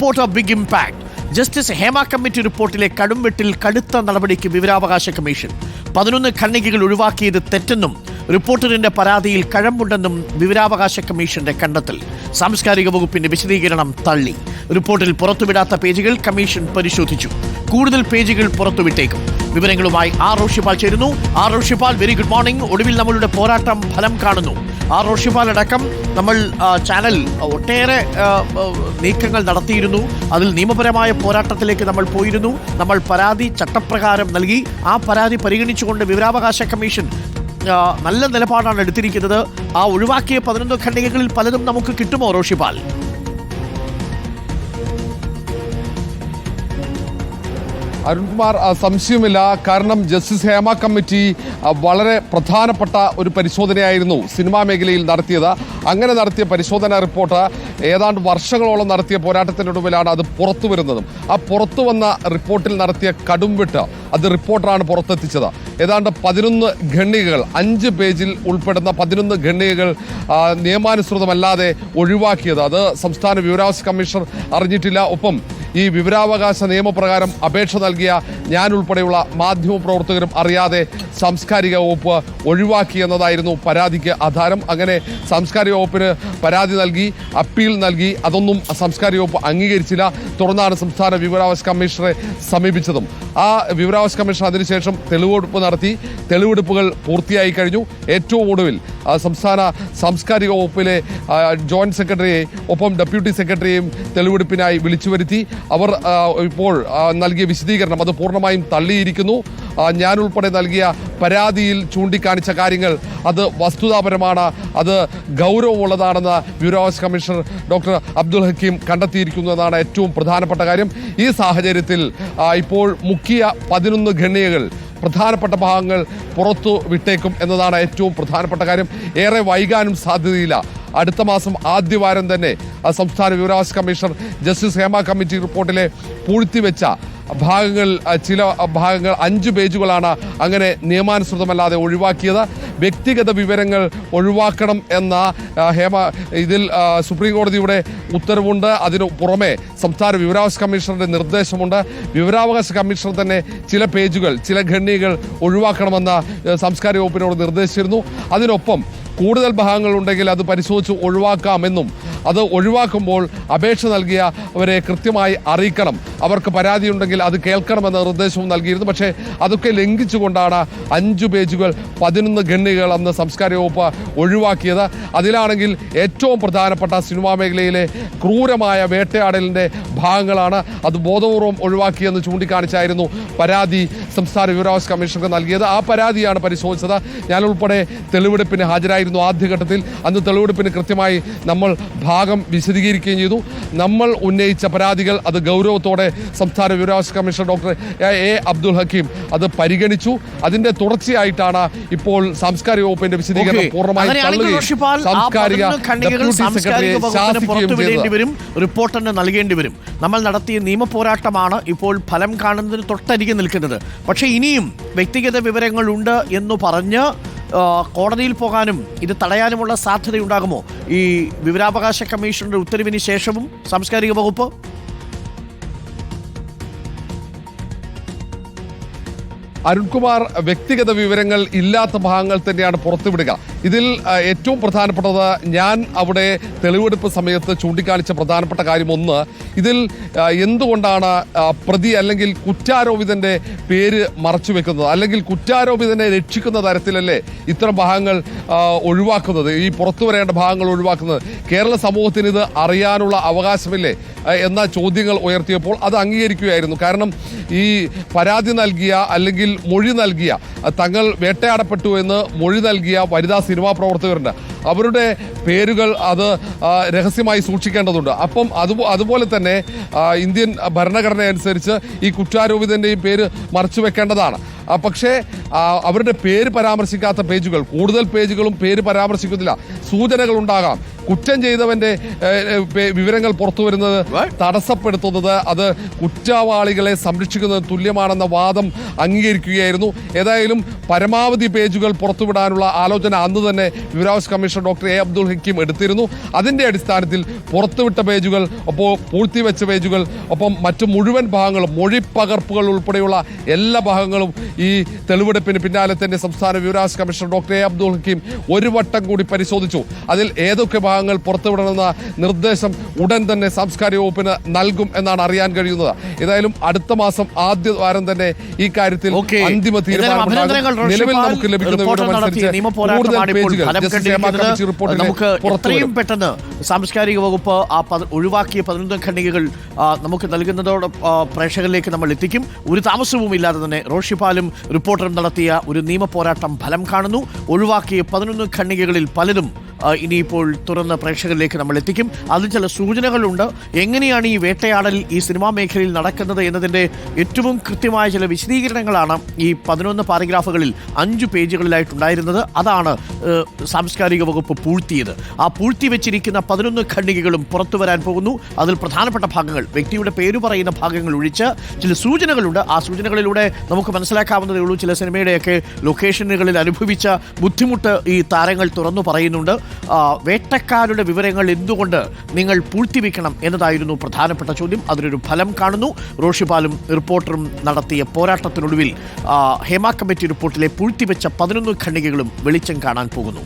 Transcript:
Report of big impact justice Hema committee റിപ്പോർട്ടിലെ കടുംവെട്ടിൽ കടുത്ത നടപടിക്ക് വിവരാവകാശ കമ്മീഷൻ പതിനൊന്ന് ഖണ്ഡികകൾ ഒഴിവാക്കിയത് തെറ്റെന്നും റിപ്പോർട്ടറിന്റെ പരാതിയിൽ കഴമ്പുണ്ടെന്നും വിവരാവകാശ കമ്മീഷന്റെ കണ്ടെത്തൽ സാംസ്കാരിക വകുപ്പിന്റെ വിശദീകരണം തള്ളി റിപ്പോർട്ടിൽ പുറത്തുവിടാത്ത പേജുകൾ കമ്മീഷൻ പരിശോധിച്ചു കൂടുതൽ പേജുകൾ പുറത്തുവിട്ടേക്കും വിവരങ്ങളുമായി ആർ റോഷിപാൽ ചേരുന്നു R Roshipal very good morning ഒടുവിൽ നമ്മളുടെ പോരാട്ടം ഫലം കാണുന്നു ആർ റോഷിപ്പാൽ അടക്കം നമ്മൾ ചാനൽ ഒട്ടേറെ നീക്കങ്ങൾ നടത്തിയിരുന്നു. അതിൽ നിയമപരമായ പോരാട്ടത്തിലേക്ക് നമ്മൾ പോയിരുന്നു. നമ്മൾ പരാതി ചട്ടപ്രകാരം നൽകി. ആ പരാതി പരിഗണിച്ചുകൊണ്ട് വിവരാവകാശ കമ്മീഷൻ നല്ല നിലപാടാണ് എടുത്തിരിക്കുന്നത്. ആ ഒഴിവാക്കിയ പതിനൊന്ന് ഖണ്ഡികകളിൽ പലതും നമുക്ക് കിട്ടുമോ റോഷിപ്പാൽ അരുൺകുമാർ സംശയമില്ല കാരണം ജസ്റ്റിസ് ഹേമ കമ്മിറ്റി വളരെ പ്രധാനപ്പെട്ട ഒരു പരിശോധനയായിരുന്നു സിനിമാ മേഖലയിൽ നടത്തിയത്. അങ്ങനെ നടത്തിയ പരിശോധനാ റിപ്പോർട്ട് ഏതാണ്ട് വർഷങ്ങളോളം നടത്തിയ പോരാട്ടത്തിനൊടുവിലാണ് അത് പുറത്തു വരുന്നതും ആ പുറത്തു വന്ന റിപ്പോർട്ടിൽ നടത്തിയ കടുംവിട്ട് അത് റിപ്പോർട്ടറാണ് പുറത്തെത്തിച്ചത്. ഏതാണ്ട് പതിനൊന്ന് ഖണ്ഡികകൾ അഞ്ച് പേജിൽ ഉൾപ്പെടുന്ന പതിനൊന്ന് ഖണ്ഡികകൾ നിയമാനുസൃതമല്ലാതെ ഒഴിവാക്കിയത്. അത് സംസ്ഥാന വിവരാവകാശ കമ്മീഷണർ അറിഞ്ഞിട്ടില്ല. ഒപ്പം ഈ വിവരാവകാശ നിയമപ്രകാരം അപേക്ഷ നൽകിയ ഞാൻ ഉൾപ്പെടെയുള്ള മാധ്യമപ്രവർത്തകരും അറിയാതെ സാംസ്കാരിക വകുപ്പ് ഒഴിവാക്കി എന്നതായിരുന്നു പരാതിക്ക് ആധാരം. അങ്ങനെ സാംസ്കാരിക വകുപ്പിന് പരാതി നൽകി അപ്പീൽ നൽകി. അതൊന്നും സാംസ്കാരിക വകുപ്പ് അംഗീകരിച്ചില്ല. തുടർന്നാണ് സംസ്ഥാന വിവരാവകാശ കമ്മീഷണറെ സമീപിച്ചതും. ആ വിവരാവകാശ കമ്മീഷൻ അതിനുശേഷം തെളിവെടുപ്പ് നടത്തി. തെളിവെടുപ്പുകൾ പൂർത്തിയായി കഴിഞ്ഞു. ഏറ്റവും ഒടുവിൽ സംസ്ഥാന സാംസ്കാരിക വകുപ്പിലെ ജോയിന്റ് സെക്രട്ടറിയെ ഒപ്പം ഡെപ്യൂട്ടി സെക്രട്ടറിയെയും തെളിവെടുപ്പിനായി വിളിച്ചു വരുത്തി. അവർ ഇപ്പോൾ നൽകിയ വിശദീകരണം അത് പൂർണമായും തള്ളിയിരിക്കുന്നു. ഞാൻ ഉൾപ്പെടെ നൽകിയ പരാതിയിൽ ചൂണ്ടിക്കാണിച്ച കാര്യങ്ങൾ അത് വസ്തുതാപരമാണ് അത് ഗൗരവമുള്ളതാണെന്ന് bureaus commissioner doctor Abdul Hakeem കണ്ടെത്തിയിരിക്കുന്നു എന്നാണ് ഏറ്റവും പ്രധാനപ്പെട്ട കാര്യം. ഈ സാഹചര്യത്തിൽ ഇപ്പോൾ മുഖ്യ പതിനൊന്ന് ഖണ്ണികകൾ പ്രധാനപ്പെട്ട ഭാഗങ്ങൾ പുറത്തു വിട്ടേക്കും എന്നതാണ് ഏറ്റവും പ്രധാനപ്പെട്ട കാര്യം. ഏറെ വൈകാനും സാധ്യതയില്ല. അടുത്ത മാസം ആദ്യവാരം തന്നെ സംസ്ഥാന വിവരാവകാശ കമ്മീഷണർ ജസ്റ്റിസ് ഹേമ കമ്മിറ്റി റിപ്പോർട്ടിലെ പൂഴ്ത്തിവെച്ച ഭാഗങ്ങൾ ചില ഭാഗങ്ങൾ അഞ്ച് പേജുകളാണ് അങ്ങനെ നിയമാനുസൃതമല്ലാതെ ഒഴിവാക്കിയത്. വ്യക്തിഗത വിവരങ്ങൾ ഒഴിവാക്കണം എന്ന ഹേമ ഇതിൽ സുപ്രീം കോടതിയുടെ ഉത്തരവുണ്ട്. അതിനു പുറമെ സംസ്ഥാന വിവരാവകാശ കമ്മീഷണറുടെ നിർദ്ദേശമുണ്ട്. വിവരാവകാശ കമ്മീഷണർ തന്നെ ചില പേജുകൾ ചില ഖണ്ണികൾ ഒഴിവാക്കണമെന്ന് സാംസ്കാരിക വകുപ്പിനോട് നിർദ്ദേശിച്ചിരുന്നു. അതിനൊപ്പം കൂടുതൽ ഭാഗങ്ങളുണ്ടെങ്കിൽ അത് പരിശോധിച്ച് ഒഴിവാക്കാമെന്നും അത് ഒഴിവാക്കുമ്പോൾ അപേക്ഷ നൽകിയവരെ കൃത്യമായി അറിയിക്കണം. അവർക്ക് പരാതിയുണ്ടെങ്കിൽ അത് കേൾക്കണമെന്ന നിർദ്ദേശവും നൽകിയിരുന്നു. പക്ഷേ അതൊക്കെ ലംഘിച്ചുകൊണ്ടാണ് അഞ്ചു പേജുകൾ പതിനൊന്ന് ഗണ്ണികൾ അന്ന് സംസ്കാര വകുപ്പ് ഒഴിവാക്കിയത്. അതിലാണെങ്കിൽ ഏറ്റവും പ്രധാനപ്പെട്ട സിനിമാ മേഖലയിലെ ക്രൂരമായ വേട്ടയാടലിന്റെ ഭാഗങ്ങളാണ് അത് ബോധപൂർവം ഒഴിവാക്കിയെന്ന് ചൂണ്ടിക്കാണിച്ചായിരുന്നു പരാതി സംസ്ഥാന വിവരാവകാശ കമ്മീഷണർക്ക് നൽകിയത്. ആ പരാതിയാണ് പരിശോധിച്ചത്. ഞാനുൾപ്പെടെ തെളിവെടുപ്പിന് ഹാജരായിരുന്നു ആദ്യഘട്ടത്തിൽ. അന്ന് തെളിവെടുപ്പിന് കൃത്യമായി നമ്മൾ ഭാഗം വിശദീകരിക്കുകയും ചെയ്തു. നമ്മൾ ഉന്നയിച്ച പരാതികൾ അത് ഗൗരവത്തോടെ സംസ്ഥാന വിവരാവകാശ commissioner doctor A Abdul Hakeem അത് പരിഗണിച്ചു. അതിന്റെ തുടർച്ചയായിട്ടാണ് ഇപ്പോൾ സാംസ്കാരിക വകുപ്പിന്റെ വിശദീകരണം പൂർണമായി തള്ളുകയും സാംസ്കാരിക വരും. റിപ്പോർട്ടറിന് നൽകേണ്ടി വരും. നമ്മൾ നടത്തിയ നിയമ പോരാട്ടമാണ് ഇപ്പോൾ ഫലം കാണുന്നതിന് തൊട്ടരികെ നിൽക്കുന്നത്. പക്ഷേ ഇനിയും വ്യക്തിഗത വിവരങ്ങളുണ്ട് എന്ന് പറഞ്ഞ് കോടതിയിൽ പോകാനും ഇത് തടയാനുമുള്ള സാധ്യതയുണ്ടാകുമോ? ഈ വിവരാവകാശ കമ്മീഷന്റെ ഉത്തരവിന് ശേഷവും സാംസ്കാരിക വകുപ്പ് അരുൺകുമാർ വ്യക്തിഗത വിവരങ്ങൾ ഇല്ലാത്ത ഭാഗങ്ങൾ തന്നെയാണ് പുറത്തുവിടുക. ഇതിൽ ഏറ്റവും പ്രധാനപ്പെട്ടത് ഞാൻ അവിടെ തെളിവെടുപ്പ് സമയത്ത് ചൂണ്ടിക്കാണിച്ച പ്രധാനപ്പെട്ട കാര്യം ഒന്ന് ഇതിൽ എന്തുകൊണ്ടാണ് പ്രതി അല്ലെങ്കിൽ കുറ്റാരോപിതന്റെ പേര് മറച്ചു വെക്കുന്നത് അല്ലെങ്കിൽ കുറ്റാരോപിതനെ രക്ഷിക്കുന്ന തരത്തിലല്ലേ ഇത്തരം ഭാഗങ്ങൾ ഒഴിവാക്കുന്നത്? ഈ പുറത്തു വരേണ്ട ഭാഗങ്ങൾ ഒഴിവാക്കുന്നത്? കേരള സമൂഹത്തിന് ഇത് അറിയാനുള്ള അവകാശമില്ലേ? എന്ന ചോദ്യങ്ങൾ ഉയർത്തിയപ്പോൾ അത് അംഗീകരിക്കുകയായിരുന്നു. കാരണം ഈ പരാതി നൽകിയ അല്ലെങ്കിൽ മൊഴി നൽകിയ തങ്ങൾ വേട്ടയാടപ്പെട്ടു എന്ന് മൊഴി നൽകിയ വനിതാ സിനിമാ പ്രവർത്തകരുണ്ട്. അവരുടെ പേരുകൾ അത് രഹസ്യമായി സൂക്ഷിക്കേണ്ടതുണ്ട്. അപ്പം അത് അതുപോലെ തന്നെ ഇന്ത്യൻ ഭരണഘടന അനുസരിച്ച് ഈ കുറ്റാരോപിതന്റെയും പേര് മറച്ചു വെക്കേണ്ടതാണ്. പക്ഷേ അവരുടെ പേര് പരാമർശിക്കാത്ത പേജുകൾ കൂടുതൽ പേജുകളും പേര് പരാമർശിക്കുന്നില്ല. സൂചനകൾ ഉണ്ടാകാം. കുറ്റം ചെയ്തവന്റെ വിവരങ്ങൾ പുറത്തു വരുന്നത് തടസ്സപ്പെടുത്തുന്നത് അത് കുറ്റവാളികളെ സംരക്ഷിക്കുന്നത് തുല്യമാണെന്ന വാദം അംഗീകരിക്കുകയായിരുന്നു. ഏതായാലും പരമാവധി പേജുകൾ പുറത്തുവിടാനുള്ള ആലോചന അന്ന് തന്നെ വിവരാവകാശ commissioner doctor A. Abdul Hakeem എടുത്തിരുന്നു. അതിന്റെ അടിസ്ഥാനത്തിൽ പുറത്തുവിട്ട പേജുകൾ ഒപ്പം പൂഴ്ത്തിവെച്ച പേജുകൾ ഒപ്പം മറ്റു മുഴുവൻ ഭാഗങ്ങളും മൊഴിപ്പകർപ്പുകൾ ഉൾപ്പെടെയുള്ള എല്ലാ ഭാഗങ്ങളും ഈ തെളിവെടുപ്പിന് പിന്നാലെ തന്നെ സംസ്ഥാന വിവരാവകാശ commissioner doctor A. Abdul Hakeem ഒരു വട്ടം കൂടി പരിശോധിച്ചു. അതിൽ ഏതൊക്കെ ഭാഗങ്ങൾ പുറത്തുവിടണമെന്ന നിർദ്ദേശം ഉടൻ തന്നെ സാംസ്കാരിക വകുപ്പിന് നൽകും എന്നാണ് അറിയാൻ കഴിയുന്നത്. ഏതായാലും അടുത്ത മാസം ആദ്യ വാരം തന്നെ ഈ കാര്യത്തിൽ അന്തിമ തീരുമാനം നിലവിൽ നമുക്ക് ലഭിക്കുന്ന വിവരമനുസരിച്ച് വിവരം അനുസരിച്ച് കൂടുതൽ പേജുകൾ നമുക്ക് എത്രയും പെട്ടെന്ന് സാംസ്കാരിക വകുപ്പ് ആ ഒഴിവാക്കിയ പതിനൊന്നാം ഖണ്ഡികകൾ നമുക്ക് നൽകുന്നതോട് പ്രേക്ഷകരിലേക്ക് നമ്മൾ എത്തിക്കും. ഒരു താമസവും ഇല്ലാതെ തന്നെ റോഷിപാലും റിപ്പോർട്ടറും നടത്തിയ ഒരു നിയമ പോരാട്ടം ഫലം കാണുന്നു. ഒഴിവാക്കിയ പതിനൊന്ന് ഖണ്ഡികകളിൽ പലതും ഇനിയിപ്പോൾ തുറന്ന് പ്രേക്ഷകരിലേക്ക് നമ്മൾ എത്തിക്കും. അതിൽ ചില സൂചനകളുണ്ട്. എങ്ങനെയാണ് ഈ വേട്ടയാടൽ ഈ സിനിമാ മേഖലയിൽ നടക്കുന്നത് എന്നതിന്റെ ഏറ്റവും കൃത്യമായ ചില വിശദീകരണങ്ങളാണ് ഈ പതിനൊന്ന് പാരഗ്രാഫുകളിൽ അഞ്ച് പേജുകളിലായിട്ടുണ്ടായിരുന്നത്. അതാണ് സാംസ്കാരിക വകുപ്പ് പൂഴ്ത്തിയത്. ആ പൂഴ്ത്തി വെച്ചിരിക്കുന്ന പതിനൊന്ന് ഖണ്ഡികകളും പുറത്തു വരാൻ പോകുന്നു. അതിൽ പ്രധാനപ്പെട്ട ഭാഗങ്ങൾ വ്യക്തിയുടെ പേര് പറയുന്ന ഭാഗങ്ങൾ ഒഴിച്ച് ചില സൂചനകളുണ്ട്. ആ സൂചനകളിലൂടെ നമുക്ക് മനസ്സിലാക്കാവുന്നതേ ഉള്ളൂ. ചില സിനിമയുടെയൊക്കെ ലൊക്കേഷനുകളിൽ അനുഭവിച്ച ബുദ്ധിമുട്ട് ഈ താരങ്ങൾ തുറന്നു പറയുന്നുണ്ട്. വേട്ടക്കാരുടെ വിവരങ്ങൾ എന്തുകൊണ്ട് നിങ്ങൾ പൂഴ്ത്തിവെക്കണം എന്നതായിരുന്നു പ്രധാനപ്പെട്ട ചോദ്യം. അതിനൊരു ഫലം കാണുന്നു. റോഷിപാലും റിപ്പോർട്ടറും നടത്തിയ പോരാട്ടത്തിനൊടുവിൽ ഹേമ കമ്മിറ്റി റിപ്പോർട്ടിലെ പൂഴ്ത്തിവെച്ച പതിനൊന്ന് ഖണ്ഡികകളും വെളിച്ചം കാണാൻ പോകുന്നു.